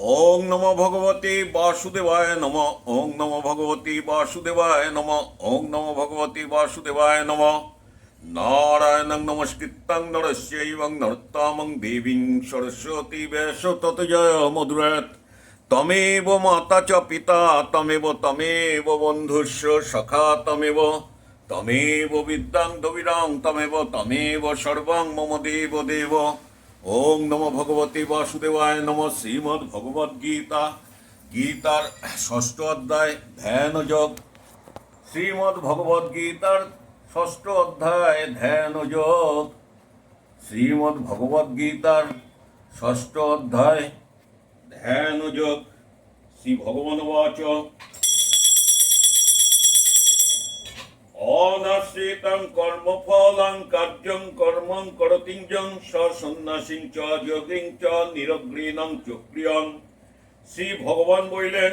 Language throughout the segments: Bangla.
ওং নম ভগবতী বাসুদেবায় নম, ওং নম ভগবতী বাসুদেবায় নম, ওং নম ভগবতী বাসুদেবায় নম। নারায়ণং নমস্কৃত্যং নরস্যৈবং নরোত্তমং দেবীং সরস্বতী বেশ তত জয় মধুরাত। তমেব মাতা চ পিতা, তমেব তমেব বন্ধুস্য সখা তমেব। তমেব বিদ্যাং দবিরাং, তমেব তমেব সর্বং মম দেব দেব। ওং নম ভগবতী বাসুদেবায় নম শ্রীমদ্ ভগবদ গীতা। গীতার ষষ্ঠ অধ্যায়, ধ্যান যোগ। শ্রীমদ্ ভগবদ গীতার ষষ্ঠ অধ্যায়, ধ্যান যোগ। শ্রীমদ্ ভগবদ গীতার ষষ্ঠ অধ্যায়, ধ্যান যোগ। শ্রী ভগবান বাচ। অনাশ্রিতং কর্মফলং কার্যং কর্মং করতিঞ্জং সন্ন্যাসিং চ যোগিং চ নিরগ্রীণং চক্রিয়ং। শ্রী ভগবান বইলেন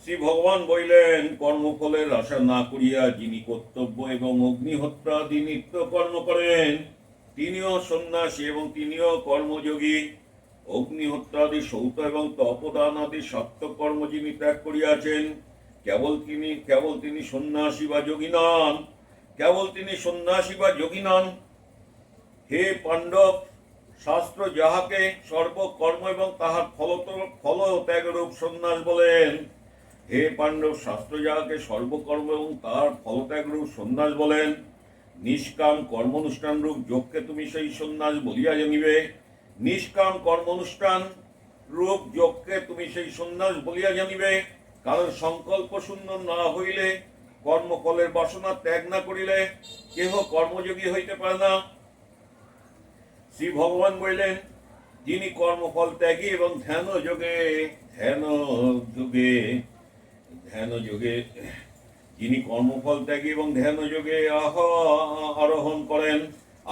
শ্রী ভগবান বইলেন কর্মফলের আশা না করিয়া যিনি কর্তব্য এবং অগ্নিহত্যাদি নিত্য কর্ম করেন, তিনিও সন্ন্যাসী এবং তিনিও কর্মযোগী। অগ্নিহত্যাদি সৌত এবং তপদান আদি সত্য কর্ম যিনি ত্যাগ করিয়াছেন। কেবল তিনি কেবল তিনি সন্ন্যাসী বা যোগী নন কেবল তিনি সন্ন্যাসী বা যোগী নন হে পাণ্ডব, শাস্ত্র যাহাকে সর্বকর্ম এবং তাহার ফলত ফল ত্যাগরূপ সন্ন্যাস বলেন, হে পাণ্ডব, শাস্ত্র যাহাকে সর্বকর্ম এবং তাহার ফলত্যাগরূপ সন্ন্যাস বলেন, নিষ্কাম কর্মানুষ্ঠান রূপ যোগকে তুমি সেই সন্ন্যাস বলিয়া জানিবে। নিষ্কাম কর্মানুষ্ঠান রূপ যোগকে তুমি সেই সন্ন্যাস বলিয়া জানিবে। কারণ সংকল্প শূন্য না হইলে কর্মফলের বাসনা ত্যাগ না করিলে কেহ কর্মযোগী হইতে পারে না। শ্রী ভগবান বললেন, যিনি কর্মফল ত্যাগী এবং ধ্যান যোগে ধ্যান যোগে ধ্যান যোগে, যিনি কর্মফল ত্যাগী এবং ধ্যান যোগে আহ, আরোহণ করেন,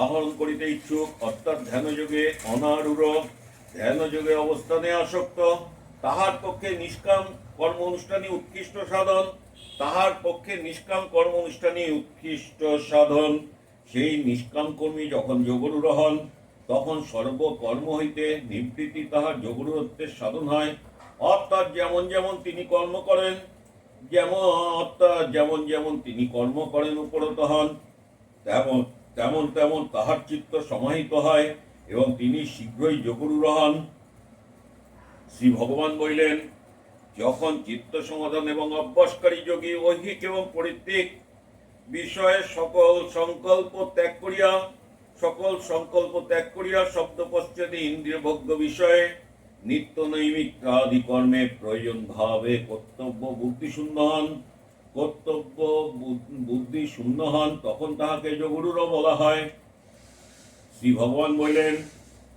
আহরণ করিতে ইচ্ছুক, অর্থাৎ ধ্যান যোগে অনারূঢ়, ধ্যান যোগে অবস্থানে আসক্ত, তাহার পক্ষে নিষ্কাম কর্ম অনুষ্ঠানই উৎকৃষ্ট সাধন, তাহার পক্ষে নিষ্কাম কর্ম অনুষ্ঠানই উৎকৃষ্ট সাধন। সেই নিষ্কাম কর্মী যখন যোগরূঢ় হন, তখন সর্বকর্ম হইতে নিবৃত্তি তাহার যোগরূঢ়ত্বের সাধন হয়। অর্থাৎ যেমন যেমন তিনি কর্ম করেন, যেমন, অর্থাৎ যেমন যেমন তিনি কর্ম করেন উপরত হন, তেমন তেমন তেমন তাহার চিত্ত সমাহিত হয় এবং তিনি শীঘ্রই যোগরূঢ় হন। শ্রী ভগবান বললেন যখন চিত্ত সমাধান এবং অভ্যাসকারী যোগী ঐহিক এবং পরিত্রিক বিষয়ে সকল সংকল্প ত্যাগ করিয়া, সকল সংকল্প ত্যাগ করিয়া শব্দ পশ্চাতে ইন্দ্রিয় ভোগ্য বিষয়ে নিত্য নৈমিত্ত আদি কর্মে প্রয়োজন ভাবে কর্তব্য বুদ্ধি শূন্য হন। কর্তব্য বুদ্ধি শূন্য হন, তখন তাহাকে যোগরুরও বলা হয়। শ্রী ভগবান বললেন,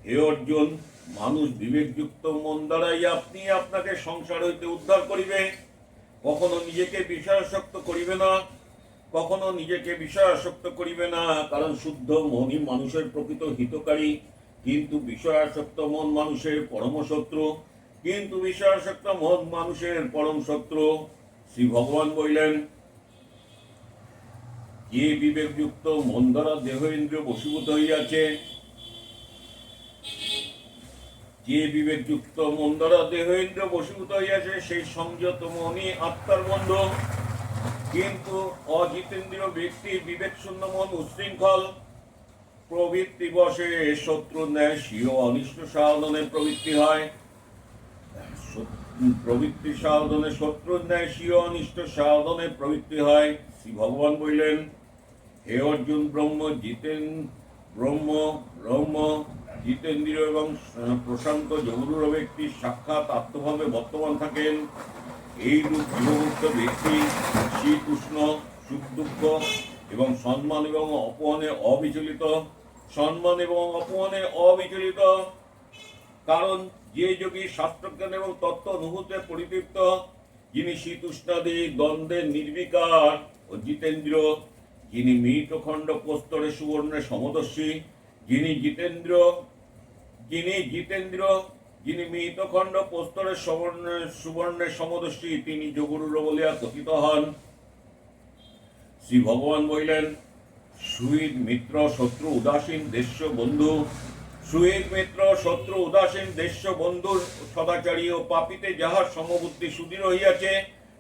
হে অর্জুন মানুষ বিবেকযুক্ত মন দ্বারাই আপনি আপনাকে সংসার হইতে উদ্ধার করিবে। কখনো নিজেকে বিষয়াসক্ত করিবে না, কখনো নিজেকে বিষয়াসক্ত করিবে না, কারণ শুদ্ধ মনই মানুষের প্রকৃত হিতকারী। কিন্তু বিষয়াসক্ত মন মানুষের পরম শত্রু, কিন্তু বিষয়াসক্ত মন মানুষের পরম শত্রু, শ্রী ভগবান বললেন, যে বিবেকযুক্ত মন দ্বারা দেহ ইন্দ্রিয় বশীভূত হইয়াছে যে বিবেকযুক্ত মন দ্বারা দেহ ইন্দ্রিয় বশীভূত হইয়াছে, সেই সংযত মনই আত্মার বন্ধু কিন্তু অজিতেন্দ্রীয় ব্যক্তি বিবেক শূন্য মন উশৃঙ্খল প্রবৃত্তি বসে শত্রু ন্যায় স্বীয় অনিষ্ট সাধনে প্রবৃত্তি হয়। প্রবৃত্তি সাধনে শত্রু ন্যায় স্বীয় অনিষ্ট সাধনে প্রবৃত্তি হয়। শ্রী ভগবান বললেন, হে অর্জুন ব্রহ্ম, জিতেন ব্রহ্ম ব্রহ্ম জিতেন্দ্রীয় এবং প্রশান্ত জগরুর ব্যক্তি সাক্ষাৎ আত্মভাবে বর্তমান থাকেন। এই রূপ জীবমুক্ত ব্যক্তি শীত উষ্ণ সুখ দুঃখ এবং সম্মান এবং অপমানে অবিচলিত। সম্মান এবং অপমানে অবিচলিত। কারণ যে যোগী শাস্ত্রজ্ঞান এবং তত্ত্ব অনুভূতে পরিতৃপ্ত, যিনি শীত উষ্ণাদি দ্বন্দ্বের নির্বিকার ও জিতেন্দ্র যিনি মৃতখণ্ড প্রস্তরে সুবর্ণের সমদর্শী যিনি জিতেন্দ্র যিনি জিতেন্দ্র যিনি মৃতখণ্ড প্রস্তরের সুবর্ণের সমদর্শী তিনি যোগরুর বলিয়া কথিত হন। শ্রী ভগবান বললেন সুহৃদ মিত্র শত্রু উদাসীন দেশ্য বন্ধু। সুহৃদ মিত্র শত্রু উদাসীন দেশ্য বন্ধুর সদাচারী ও পাপিতে যাহার সমবুদ্ধি সুদৃঢ় হইয়াছে,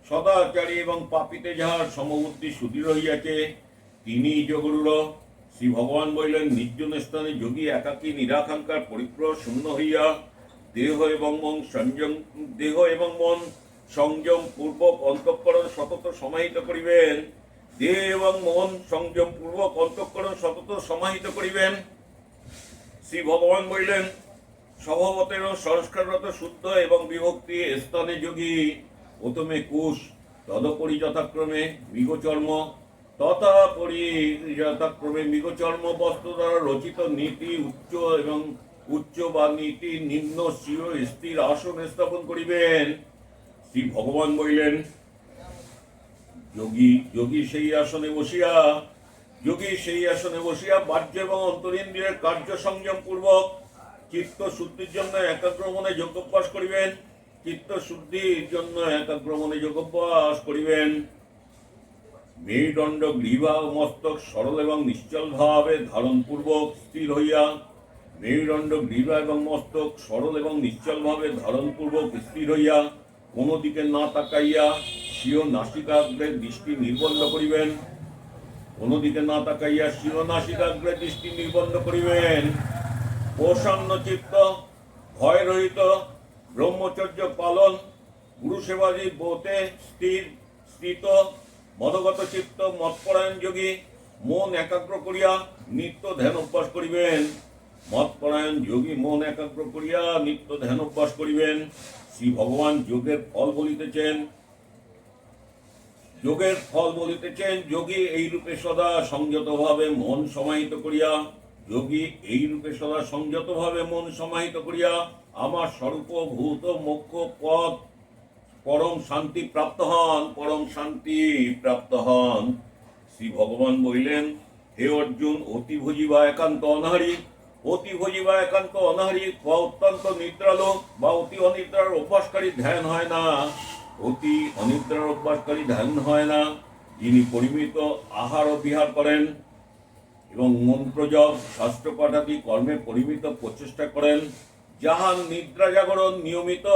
সদাচারী এবং পাপিতে যাহার সমবুদ্ধি সুদৃঢ় হইয়াছে, তিনি যোগরুড় শ্রী ভগবান বলিলেন নির্জন স্থানে যোগী একাকী নিরাকাঙ্ক্ষার পরিপ্র শূন্য হইয়া দেহ এবং মন সংযম, দেহ এবং মন সংযম পূর্বক অন্তঃকরণ সতত সমাহিত করিবেন। দেহ এবং মন সংযম পূর্বক অন্তঃকরণ সতত সমাহিত করিবেন। শ্রী ভগবান বললেন, স্বভাবতের সংস্কাররত শুদ্ধ এবং বিভক্তি স্থানে যোগী। প্রথমে কুশ তদপরি যথাক্রমে মৃগচর্ম তথাপরি যথাক্রমে মৃগচর্ম বস্ত্র দ্বারা রচিত নীতি উচ্চ এবং উচ্চ বা নীতি নিম্ন স্বীয় স্থির আসন স্থাপন করিবেন। শ্রী ভগবান বললেন, যোগী যোগী সেই আসনে বসিয়া, যোগী সেই আসনে বসিয়া বাহ্য এবং অন্তরিন্দ্রিয়ের কার্য সংযম পূর্বক চিত্ত শুদ্ধির জন্য একাগ্র মনে যোগাভ্যাস করিবেন। চিত্ত শুদ্ধির জন্য একাগ্র মনে যোগাভ্যাস করিবেন। মেরুদণ্ড, গ্রীবা ও মস্তক সরল এবং নিশ্চল ভাবে ধারণ পূর্বক স্থির হইয়া, মেরুদণ্ড, গ্রীবা এবং মস্তক সরল এবং নিশ্চল ভাবে ধারণ পূর্বক স্থির হইয়া, কোনো দিকে না তাকাইয়া স্বীয় নাসিকাগ্রের দৃষ্টি নির্বন্ধ করিবেন। কোনো দিকে না তাকাইয়া স্বীয় নাসিকাগ্রের দৃষ্টি নির্বন্ধ করিবেন। প্রসন্ন চিত্ত, ভয় রহিত, ব্রহ্মচর্য পালন গুরু সেবাজি বোতে স্থির স্থিত মদগত চিত্ত মৎপরায়ণ যোগী, মন একাগ্র করিয়া নিত্য ধ্যান অভ্যাস করিবেন। মৎপরায়ণ যোগী মন একাগ্র করিয়া নিত্য ধ্যান অভ্যাস করিবেন। শ্রী ভগবান যোগের ফল বলিতেছেন, যোগের ফল বলিতেছেন, যোগী এই রূপে সদা সংযতভাবে মন সমাহিত করিয়া, যোগী এই রূপে সদা সংযতভাবে মন সমাহিত করিয়া, আমার স্বরূপভূত মোক্ষ, পথ পরম শান্তি প্রাপ্ত হন, পরম শান্তি প্রাপ্ত হন। শ্রী ভগবান বলিলেন, হে অর্জুন, অতি ভোজিবা একান্ত অনাহারী, অতি ভোজিবা একান্ত অনাহারী বা অত্যন্ত নিদ্রালো বা অতি অনিদ্রার অভ্যাসকারী ধ্যান হয় না। অতি অনিদ্রার অভ্যাসকারী ধ্যান হয় না। যিনি পরিমিত আহার ও বিহার করেন এবং মন্ত্র জপ শাস্ত্র পাঠাদি কর্মে পরিমিত প্রচেষ্টা করেন, যাহার নিদ্রা জাগরণ নিয়মিত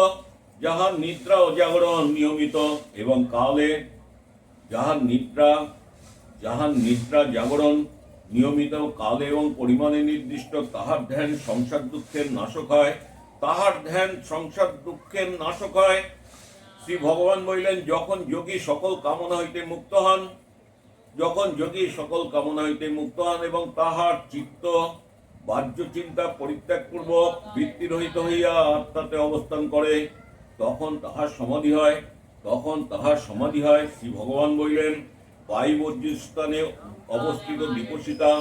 যাহার নিদ্রা ও জাগরণ নিয়মিত এবং কালে, যাহার নিদ্রা যাহার নিদ্রা জাগরণ নিয়মিত কালে এবং পরিমাণে নির্দিষ্ট তাহার ধ্যান সংসার দুঃখের নাশক হয়, তাহার ধ্যান সংসার দুঃখের নাশক হয়। শ্রী ভগবান বলিলেন, যখন যোগী সকল কামনা হইতে মুক্ত হন, যখন যোগী সকল কামনা হইতে মুক্ত হন এবং তাহার চিত্ত বাহ্য চিন্তা পরিত্যাগপূর্বক বৃত্তিরহিত হইয়া আত্মাতে অবস্থান করে তখন তাহার সমাধি হয়। তখন তাহার সমাধি হয় শ্রী ভগবান বললেন বায়ু বর্জিত স্থানে অবস্থিত দীপশিকা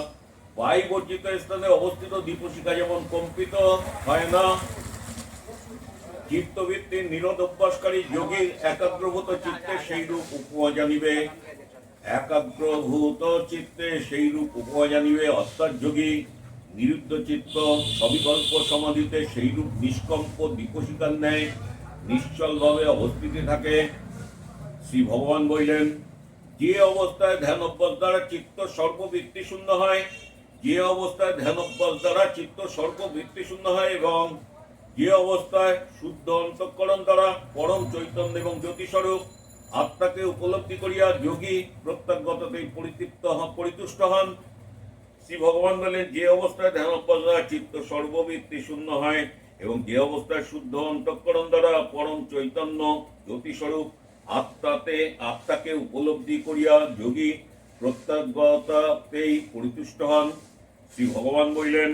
বায়ু বর্জিত স্থানে অবস্থিত দীপশিকা যেমন কম্পিত হয় না চিত্তবৃত্তির নিরোধ অভ্যাসকারী যোগীর একাগ্রভূত চিত্তে সেই রূপ উপমা জানিবে। একাগ্রভূত চিত্তে সেই রূপ উপমা জানিবে অর্থাৎ যোগী নিরুদ্ধ চিত্ত, সবিকল্প সমাধিতে সেই রূপ নিষ্কম্প দীপশিকার ন্যায় নিশ্চলভাবে অবস্থিতি থাকে। শ্রী ভগবান বললেন, যে অবস্থায় ধ্যান অভ্যাস দ্বারা চিত্ত সর্ববৃত্তি শূন্য হয়, যে অবস্থায় ধ্যান অভ্যাস দ্বারা চিত্ত সর্ববৃত্তি শূন্য হয় এবং যে অবস্থায় শুদ্ধ অন্তঃকরণ দ্বারা পরম চৈতন্য এবং জ্যোতিস্বরূপ আত্মাকে উপলব্ধি করিয়া যোগী প্রত্যাগততেই পরিতৃপ্ত পরিতুষ্ট হন। শ্রী ভগবান বলেন যে অবস্থায় ধ্যান অভ্যাস দ্বারা চিত্ত সর্ববৃত্তি শূন্য হয় এবং যে অবস্থায় শুদ্ধ অন্তঃকরণ দ্বারা পরম চৈতন্য জ্যোতিস্বরূপ আত্মাতে, আত্মাকে উপলব্ধি করিয়া যোগী প্রত্যাগতাতেই পরিতুষ্ট হন। শ্রী ভগবান বললেন,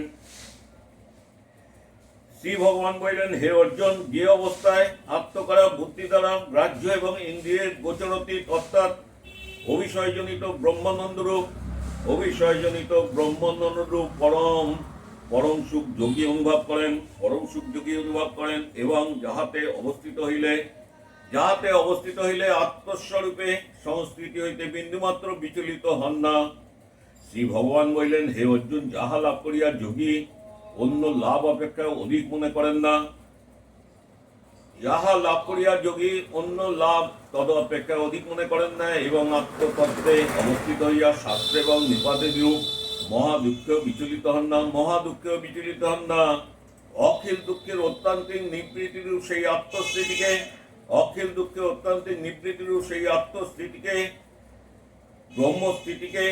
শ্রী ভগবান বললেন, হে অর্জুন, যে অবস্থায় আত্মকরা বুদ্ধি দ্বারা গ্রাহ্য এবং ইন্দ্রিয়ের গোচরতীত অর্থাৎ অভিষয়জনিত ব্রহ্মানন্দ রূপ অভিষয়জনিত ব্রহ্মানন্দ রূপ পরম পরম সুখ যোগী অনুভব করেন, পরম সুখ যোগী অনুভব করেন, এবং যাহাতে অবস্থিত হইলে, যাহাতে অবস্থিত হইলে আত্মস্বরূপে সংস্কৃতি হইতে বিন্দুমাত্র বিচলিত হন না। শ্রী ভগবান বললেন, হে অর্জুন, যাহা লাভ করিয়া যোগী, অন্য লাভ অপেক্ষা অধিক মনে করেন না। যাহা লাভ করিয়া যোগী, অন্য লাভ তদ অপেক্ষা অধিক মনে করেন না, এবং আত্মতত্ত্বে অবস্থিত হইয়া শাস্ত্র এবং নিপাতে বিরূপ। মহা দুঃখেও বিচলিত হন না মহা দুঃখেও বিচলিত হন না। অখিল দুঃখের অত্যান্তিক নিবৃত্তিরূপ সেই আত্মস্থিতিকে, অখিল দুঃখের অত্যান্তিক নিবৃত্তিরূপ সেই আত্মস্থিতিকে, ব্রহ্মস্থিতিকে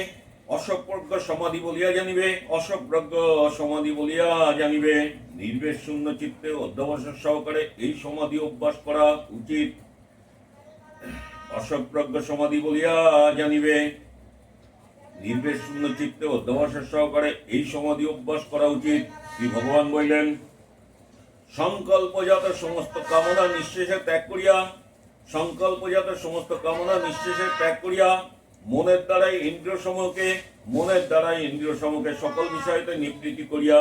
অসপ্রজ্ঞ সমাধি বলিয়া জানিবে অসপ্রজ্ঞ সমাধি বলিয়া জানিবে। নির্বেশ শূন্য চিত্তে অধ্যবসায় সহকারে এই সমাধি অভ্যাস করা উচিত। অসপ্রজ্ঞ সমাধি বলিয়া জানিবে। নির্বেশ শূন্য চিত্তে অধ্যবসায় সহকারে এই সমাধি অভ্যাস করা উচিত। শ্রী ভগবান বললেন, সংকল্পজাত সমস্ত কামনা নিঃশেষে ত্যাগ করিয়া, সংকল্পজাত সমস্ত কামনা নিঃশেষে ত্যাগ করিয়া, মনের দ্বারাই ইন্দ্রিয় সমূহকে মনের দ্বারাই ইন্দ্রিয় সমূহকে সকল বিষয়তে নিবৃত্তি করিয়া,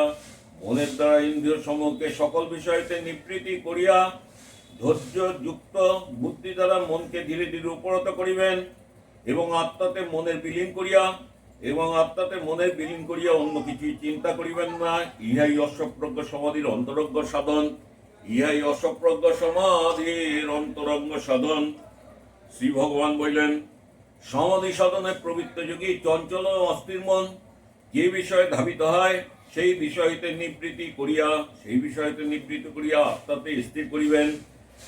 মনের দ্বারা ইন্দ্রিয় সমূহকে সকল বিষয়তে নিবৃত্তি করিয়া, ধৈর্য, যুক্ত, বুদ্ধি দ্বারা মনকে ধীরে ধীরে উপরত করিবেন এবং আত্মাতে মনের বিলীন করিয়া এবং আত্মাতে মনে বিলীন করিয়া অন্য কিছুই চিন্তা করিবেন না। ইহাই অসপ্রজ্ঞ সমাধির অন্তরজ্ঞ সাধন। ইহাই অসপ্রজ্ঞ সমাধির অন্তরঙ্গ সাধন। শ্রী ভগবান বললেন, সমাধি সাধনে প্রবৃত্ত যোগী চঞ্চল অস্থির মন। যে বিষয়ে ধাবিত হয়, সেই বিষয়তে নিবৃত্তি করিয়া, সেই বিষয়তে নিবৃত্তি করিয়া আত্মাতে স্থির করিবেন।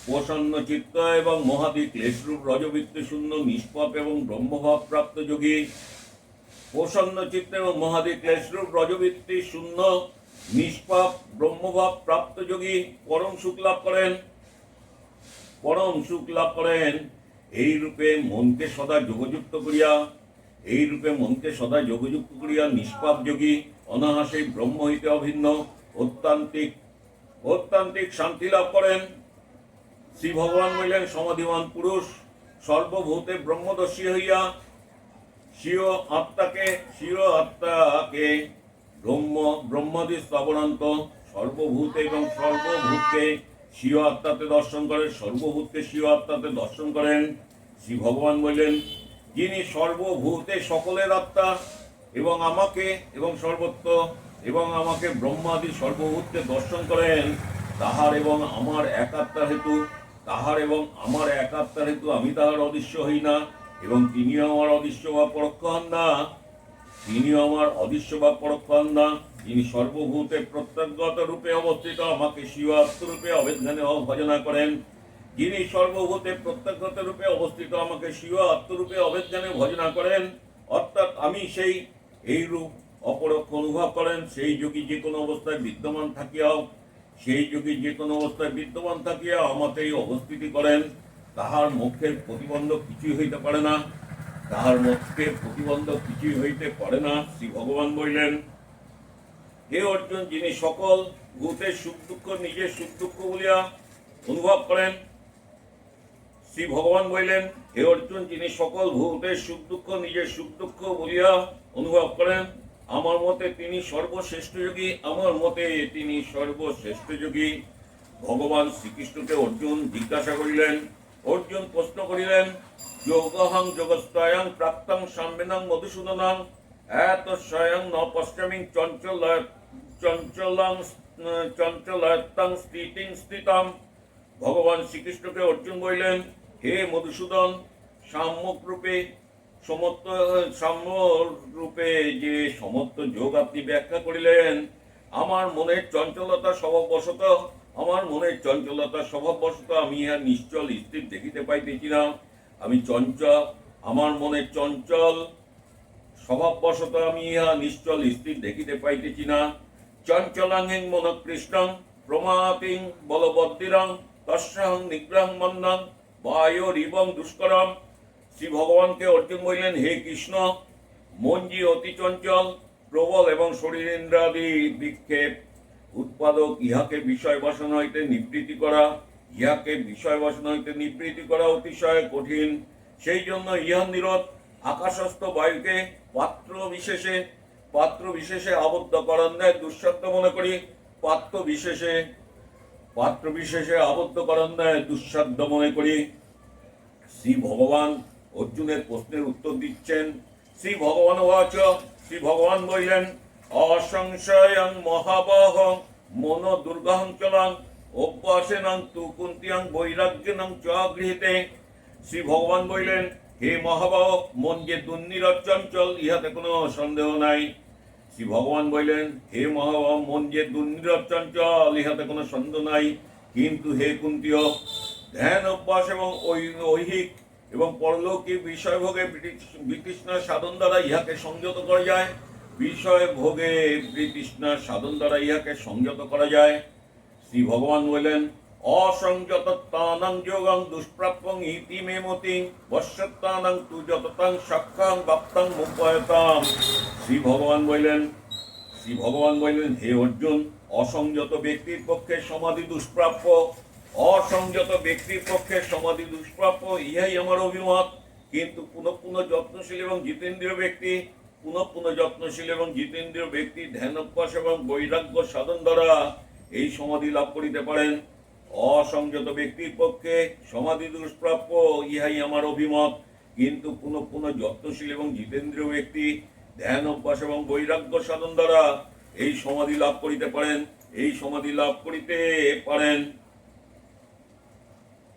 প্রসন্ন চিত্ত এবং মহাদি ক্লেশরূপ রজবৃত্তি শূন্য নিষ্পাপ এবং ব্রহ্মভাব প্রাপ্ত যোগী। প্রসন্ন চিত্ত এবং মহাদি ক্লেশরূপ রজবৃত্তি শূন্য, নিষ্পাপ, ব্রহ্মভাব প্রাপ্ত যোগী পরম সুখ লাভ করেন। পরম সুখ লাভ করেন, এই রূপে মনকে সদা যোগযুক্ত করিয়া, এই রূপে মনকে সদা যোগযুক্ত করিয়া নিষ্পাপ যোগী অনাহাসে ব্রহ্ম হইতে অভিন্ন, অত্যান্তিক অত্যান্তিক শান্তি লাভ করেন। শ্রী ভগবান বললেন, সমাধিমান পুরুষ, সর্বভূতে ব্রহ্মদর্শী হইয়া স্বীয় আত্মাকে স্বীয় আত্মাকে ব্রহ্ম, ব্রহ্মাদি স্তবনান্ত সর্বভূতে এবং সর্বভূতকে স্বীয় আত্মাতে দর্শন করেন সর্বভূতকে স্বীয় আত্মাতে দর্শন করেন। শ্রী ভগবান বললেন, যিনি সর্বভূতে সকলের আত্মা এবং আমাকে এবং সর্বত্র এবং আমাকে ব্রহ্মাদি সর্বভূতকে দর্শন করেন, তাহার এবং আমার একাত্মা হেতু, তাহার এবং আমার একাত্মা হেতু আমি তাহার অদৃশ্য হই না। এবং তিনিও আমার অদৃশ্য বা পরোক্ষ হন না তিনিও আমার অদৃশ্য বা পরোক্ষ হন না যিনি সর্বভূতে প্রত্যগত রূপে অবস্থিত, আমাকে স্বীয় আত্মরূপে অবেদনে ভজনা করেন। যিনি সর্বভূতে প্রত্যগত রূপে অবস্থিত, আমাকে শিব আত্মরূপে অবেদনে ভজনা করেন। অর্থাৎ আমি সেই এই রূপ অপরোক্ষ অনুভব করেন। সেই যোগী যে কোনো অবস্থায় বিদ্যমান থাকিয়াও, সেই যোগী যে কোনো অবস্থায় বিদ্যমান থাকিয়া আমাকেই অবস্থিতি করেন। তাহার মুখের প্রতিবন্ধক কিছুই হইতে পারে না, তাহার মুখের প্রতিবন্ধক কিছুই হইতে পারে না, শ্রী ভগবান বললেন। হে অর্জুন, যিনি সকল ভূতের সুখ দুঃখ নিজের সুখ দুঃখ বলিয়া অনুভব করেন, শ্রী ভগবান বললেন, হে অর্জুন, যিনি সকল ভূতের সুখ দুঃখ নিজের সুখ দুঃখ বলিয়া অনুভব করেন, আমার মতে তিনি সর্বশ্রেষ্ঠ যোগী, আমার মতে তিনি সর্বশ্রেষ্ঠ যোগী। ভগবান শ্রীকৃষ্ণকে অর্জুন জিজ্ঞাসা করিলেন অর্জুন প্রশ্ন করিলেন, যোগহং যোগস্তায়ং প্রাপ্তং সাম্যেনং মধুসূদনং, এত স্বয়ং ন পশ্চামিং চঞ্চল চঞ্চলং চঞ্চলয়ত্তং স্থিতিং স্থিতম। ভগবান শ্রীকৃষ্ণকে অর্জুন বললেন, হে মধুসূদন সাম্যক রূপে সমস্ত সাম্য রূপে যে সমস্ত যোগ আপনি ব্যাখ্যা করিলেন, আমার মনের চঞ্চলতা স্বভাববশত আমার মনের চঞ্চলতা স্বভাববশত আমি ইহা নিশ্চল স্থির দেখিতে পাইতেছি না আমি চঞ্চল, আমার মনের চঞ্চল স্বভাববশত আমি ইহা নিশ্চল স্থির দেখিতে পাইতেছি না চঞ্চলাঙ্গিং মনকৃষ্ণং, প্রমাতিং বলবদ্দিরং তস্যাহং নিগ্রহং মন্দং বায়োরিবং দুষ্করম। শ্রী ভগবানকে অর্জুন বললেন, হে কৃষ্ণ মঞ্জি অতি চঞ্চল, প্রবল এবং শরীরেন্দ্রাদি বিক্ষেপ। উৎপাদক, ইহাকে বিষয় বাসনা হইতে নিবৃত্তি করা, ইহাকে বিষয় বাসনা হইতে নিবৃত্তি করা অতিশয় কঠিন। সেই জন্য ইহা নিরোধ আকাশস্থ বায়ুকে পাত্র বিশেষে পাত্র বিশেষে আবদ্ধ করার ন্যায় দুঃসাধ্য মনে করি, পাত্র বিশেষে পাত্র বিশেষে আবদ্ধ করার ন্যায় দুঃসাধ্য মনে করি। শ্রী ভগবান অর্জুনের প্রশ্নের উত্তর দিচ্ছেন। শ্রী ভগবান শ্রী ভগবান বললেন অসংশয়ং মহাবহ মন দুর্গহং চলং অভ্যাসেনং তু কুন্তিয়াং বৈরাগ্যেনং চ গৃহীতে। শ্রী ভগবান বললেন, হে মহাবাহ, মন যে দুর্নিরব চঞ্চল ইহাতে কোনো সন্দেহ নাই। শ্রী ভগবান বললেন, হে মহাবাহ, মন যে দুর্নীরব চঞ্চল ইহাতে কোনো সন্দেহ নাই। কিন্তু হে কুন্তীয়, ধ্যান, অভ্যাস এবং ঐহিক এবং পরলৌকিক বিষয় ভোগে বিতৃষ্ণার সাধন দ্বারা ইহাকে সংযত করা যায়। বিষয় ভোগে বিতৃষ্ণার সাধন দ্বারা ইহাকে সংযত করা যায়। শ্রী ভগবান বললেন অসংযত তানাং যোগং দুষ্প্রাপ্যং ইতি মে মতি, বশ্যত্তানাং তু যততাং সাক্ষাং বাপ্তাং মুপায়তাম। শ্রী ভগবান বললেন শ্রী ভগবান বললেন হে অর্জুন, অসংযত ব্যক্তির পক্ষে সমাধি দুষ্প্রাপ্য, অসংযত ব্যক্তির পক্ষে সমাধি দুষ্প্রাপ্য, ইহাই আমার অভিমত। কিন্তু পুনঃ পুনঃ যত্নশীল এবং জিতেন্দ্রীয় ব্যক্তি পুনঃ পুনঃ যত্নশীল এবং জিতেন্দ্রীয় ব্যক্তি ধ্যান অভ্যাস এবং বৈরাগ্য সাধন দ্বারা এই সমাধি লাভ করিতে পারেন। অসংযত ব্যক্তির পক্ষে সমাধি দুষ্প্রাপ্য, ইহাই আমার অভিমত। কিন্তু পুনঃ পুনঃ যত্নশীল এবং জিতেন্দ্রীয় ব্যক্তি ধ্যান অভ্যাস এবং বৈরাগ্য সাধন দ্বারা এই সমাধি লাভ করিতে পারেন। এই সমাধি লাভ করিতে পারেন।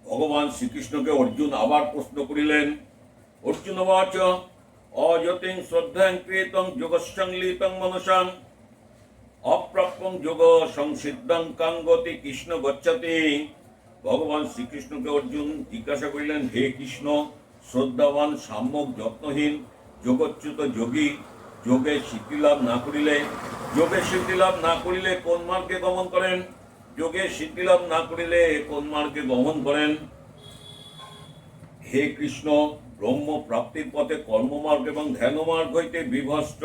ভগবান শ্রীকৃষ্ণকে অর্জুন আবার প্রশ্ন করিলেন, অর্জুন বাচ অযতিং শ্রদ্ধাং কৃতং যোগসংলিতং মনসাং অপ্রাপ্যং যোগ সংসিদ্ধং কাঙ্গতি কৃষ্ণ গচ্ছতি। ভগবান শ্রীকৃষ্ণকে অর্জুন জিজ্ঞাসা করিলেন, হে কৃষ্ণ, শ্রদ্ধাবান, সাম্যক, যত্নহীন, যোগচ্যুত যোগী, যোগে সিদ্ধিলাভ না করিলে, যোগে সিদ্ধিলাভ না করিলে কোন মার্গে গমন করেন? যোগে সিদ্ধিলাভ না করিলে কোন মার্গে গমন করেন? হে কৃষ্ণ ব্রহ্ম প্রাপ্তির পথে কর্মমার্গ এবং ধ্যানমার্গ হইতে বিভস্ত,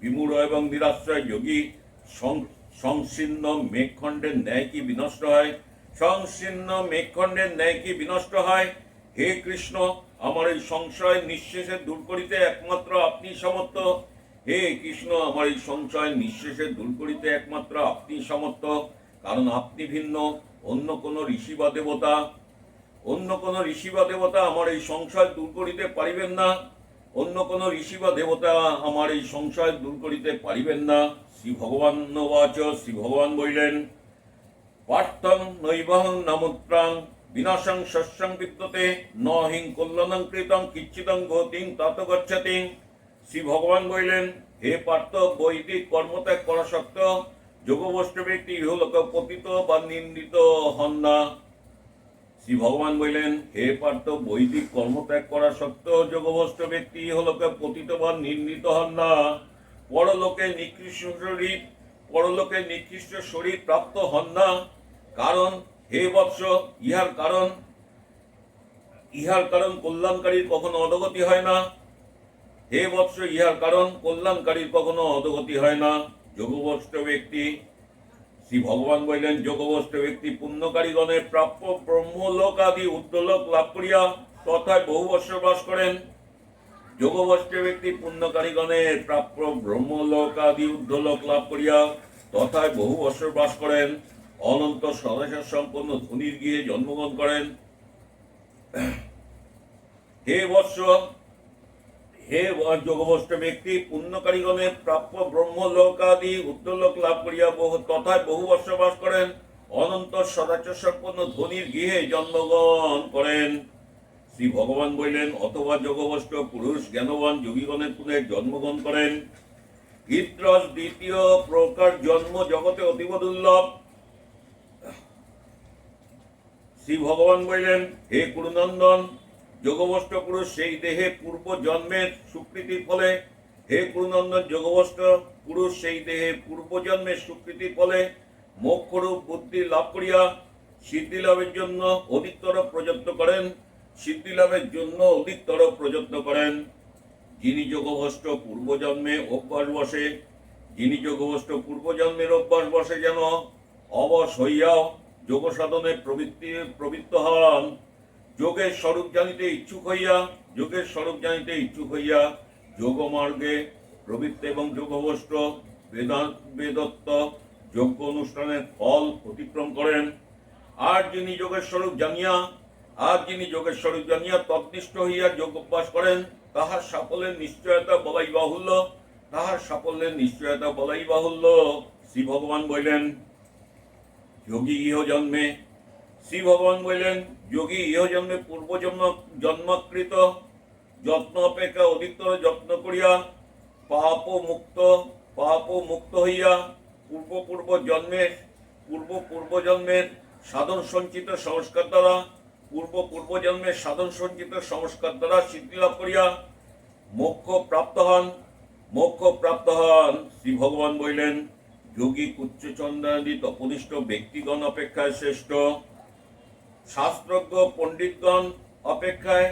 বিমূঢ় এবং নিরাশ্রয় যোগী, সং- সংশীর্ণ মেঘখণ্ডের ন্যায় কি বিনষ্ট হয়? সংশীর্ণ মেঘখণ্ডের ন্যায় কি বিনষ্ট হয়? হে কৃষ্ণ, আমার এই সংশয় নিঃশেষে দূর করিতে একমাত্র আপনি সমর্থ। হে কৃষ্ণ, আমার এই সংশয় নিঃশেষে দূর করিতে একমাত্র আপনি সমর্থ, কারণ আপনি ভিন্ন, অন্য কোনো ঋষি বা দেবতা। অন্য কোন ঋষি বা দেবতা আমার এই সংশয় দূর করিতে পারিবেন না। অন্য কোন ঋষি বা দেবতা আমার এই সংশয় দূর করিতে পারিবেন না। শ্রী ভগবান বাচ শ্রী ভগবান বলিলেন, পার্থং নৈবহং নামুত্রাং বিনাশং শস্যং বিদ্যতে ন হিং কল্যাণং কৃতং কিচ্ছিদং গতিং তত গচ্ছতি। শ্রী ভগবান বলিলেন, হে পার্থ, বৈদিক কর্মত্যাগ করা সত্ত্বেও যোগবষ্ট ব্যক্তি ইহলোক পতিত বা নিন্দিত হন না। শ্রী ভগবান বললেন, হে পার্থ, বৈদিক কর্মত্যাগ করা সত্ত্বেও যোগভ্রষ্ট ব্যক্তি হলোকে পতিত বা নির্মিত হন না? পরলোকে নিকৃষ্ট শরীর, পরলোকে নিকৃষ্ট শরীর প্রাপ্ত হন না। কারণ, হে বৎস, ইহার কারণ ইহার কারণ কল্যাণকারীর কখনো অধগতি হয় না। হে বৎস, ইহার কারণ কল্যাণকারীর কখনো অধগতি হয় না। যোগভ্রষ্ট ব্যক্তি শ্রী ভগবান বললেন যোগবস্ত ব্যক্তি পুণ্যকারীগণের প্রাপ্য ব্রহ্মলোক আদি উদ্দলোক লাভ করিয়া তথায় বহু বৎসর বাস করেন। যোগবস্ত ব্যক্তি পুণ্যকারীগণের প্রাপ্য ব্রহ্মলোক আদি উদ্দলোক লাভ করিয়া তথায় বহু বৎসর বাস করেন। অনন্ত সদাচার সম্পন্ন ধনির গিয়ে জন্মগ্রহণ করেন। হে বৎস হে যোগবষ্ট ব্যক্তি পুণ্যকারীগণের প্রাপ্য ব্রহ্মলোকাদি উত্তরলোক লাভ করিয়া বহু তথায় বহু বর্ষ বাস করেন। অনন্ত সদাচার ধনির গৃহে জন্মগ্রহণ করেন। শ্রী ভগবান বললেন, অথবা যোগবষ্ট পুরুষ জ্ঞানবান যোগীগণের পুনে জন্মগ্রহণ করেন। ইদ্রস দ্বিতীয় প্রকার জন্ম জগতে অতীব দুর্লভ। শ্রী ভগবান বললেন, হে কুরুনন্দন যোগবষ্ট পুরুষ সেই দেহে পূর্ব জন্মের স্বীকৃতির ফলে, হে কুরুনন্দন যোগবষ্ট পুরুষ সেই দেহে পূর্ব জন্মের স্বীকৃতির ফলে, মোক্ষরূপ বুদ্ধি লাভ করিয়া সিদ্ধি লাভের জন্য অধিকতর প্রযত্ন করেন, সিদ্ধি লাভের জন্য অধিকতর প্রযত্ন করেন। যিনি যোগভষ্ট পূর্বজন্মে অভ্যাস বসে, যিনি যোগভষ্ট পূর্বজন্মের অভ্যাস বসে যেন অবশ হইয়াও যোগ সাধনে প্রবৃত্তি, প্রবৃত্ত হন যোগের স্বরূপ জানিতে ইচ্ছুক হইয়া, যোগের স্বরূপ জানিতে ইচ্ছুক হইয়া যোগ মার্গে প্রবৃত্ত এবং যোগভষ্ট বেদত্ত যজ্ঞ অনুষ্ঠানের ফল অতিক্রম করেন। আর যিনি যোগের স্বরূপ জানিয়া, আর যিনি যোগের স্বরূপ জানিয়া তৎনিষ্ঠ হইয়া যোগ অভ্যাস করেন, তাহার সাফল্যের নিশ্চয়তা বলাই বাহুল্য, তাহার সাফল্যের নিশ্চয়তা বলাই বাহুল্য। শ্রী ভগবান বললেন, যোগী ইহ জন্মে। শ্রী ভগবান বললেন যোগী ইহ জন্মে পূর্ব জন্ম জন্মকৃত, যত্ন অপেক্ষা অধিকতর যত্ন করিয়া পাপ মুক্ত পাপ মুক্ত হইয়া পূর্ব পূর্ব জন্মের, পূর্ব পূর্ব জন্মের সাধন সঞ্চিত সংস্কার দ্বারা, পূর্ব পূর্ব জন্মের সাধন সঞ্চিত সংস্কার দ্বারা সিদ্ধি লাভ করিয়া মোক্ষ প্রাপ্ত হন। মোক্ষ প্রাপ্ত হন শ্রী ভগবান বললেন, যোগী উচ্চ চন্দ্রাদি তপনিষ্ঠ ব্যক্তিগণ অপেক্ষায় শ্রেষ্ঠ। শাস্ত্রজ্ঞ পণ্ডিতগণ অপেক্ষায়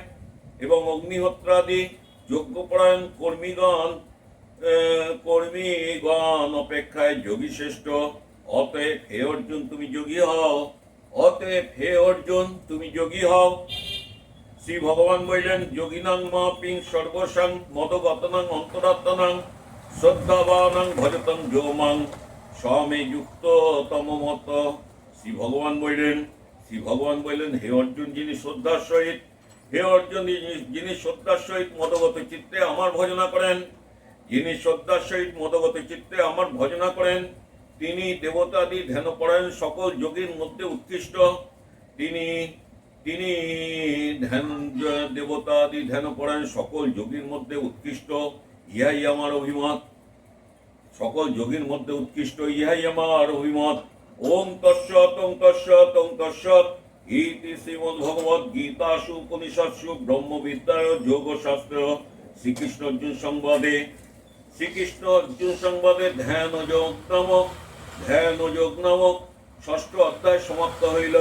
এবং অগ্নিহোত্রাদি যজ্ঞপরায়ণ কর্মীগণ কর্মীগণ অপেক্ষায় যোগী শ্রেষ্ঠ অতএব হে অর্জুন, তুমি যোগী হও। অতএব হে অর্জুন, তুমি যোগী হও। শ্রী ভগবান বললেন, যোগিনাং মাপিং সর্বসাং মদগতনাং অন্তরাত্মনাং শ্রদ্ধাবানাং ভজতং যোমাং স্বামে যুক্ত তমমত শ্রী ভগবান বললেন শ্রী ভগবান বললেন, হে অর্জুন, যিনি শ্রদ্ধার সহিত, হে অর্জুন, যিনি- শ্রদ্ধার সহিত মদগত চিত্তে আমার ভজনা করেন, যিনি শ্রদ্ধার সহিত মদগত চিত্তে আমার ভজনা করেন, তিনি দেবতাদি ধ্যান পড়েন সকল যোগীর মধ্যে উৎকৃষ্ট। তিনি তিনি ধ্যান দেবতাদি ধ্যান পড়েন সকল যোগীর মধ্যে উৎকৃষ্ট। ইহাই আমার অভিমত। সকল যোগীর মধ্যে উৎকৃষ্ট, ইহাই আমার অভিমত। গীতাসু ব্রহ্মবিদ্যায় শ্রীকৃষ্ণ সংবাদে শ্রীকৃষ্ণ সংবাদে। ধ্যান যোগ নামক ধ্যান যোগ নামক ষষ্ঠ অধ্যায় সমাপ্ত হইল।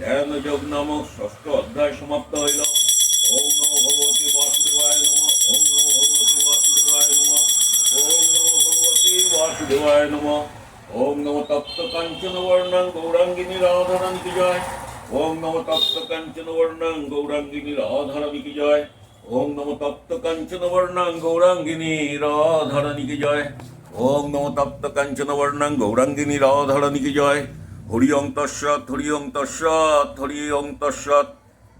ধ্যান যোগ নামক ষষ্ঠ অধ্যায় সমাপ্ত হইল ওম নমো ভগবতী বাসুদেবায় নমঃ ওম নমো ভগবতী বাসুদেবায় নমঃ ওম নমো ভগবতী বাসুদেবায় নমঃ ওম নমো কাঞ্চন গৌরাঙ্গিনী রাধারানী কি জয়। ওম নমো তপ্ত কাঞ্চন বর্ণাং গৌরাঙ্গিনী কি জয়। ওম নমো তপ্ত কাঞ্চন বর্ণাং জয়। ওম জয় হরি ওং তস্সৎ হরি ওং তস্সৎ হরি ওং তস্সৎ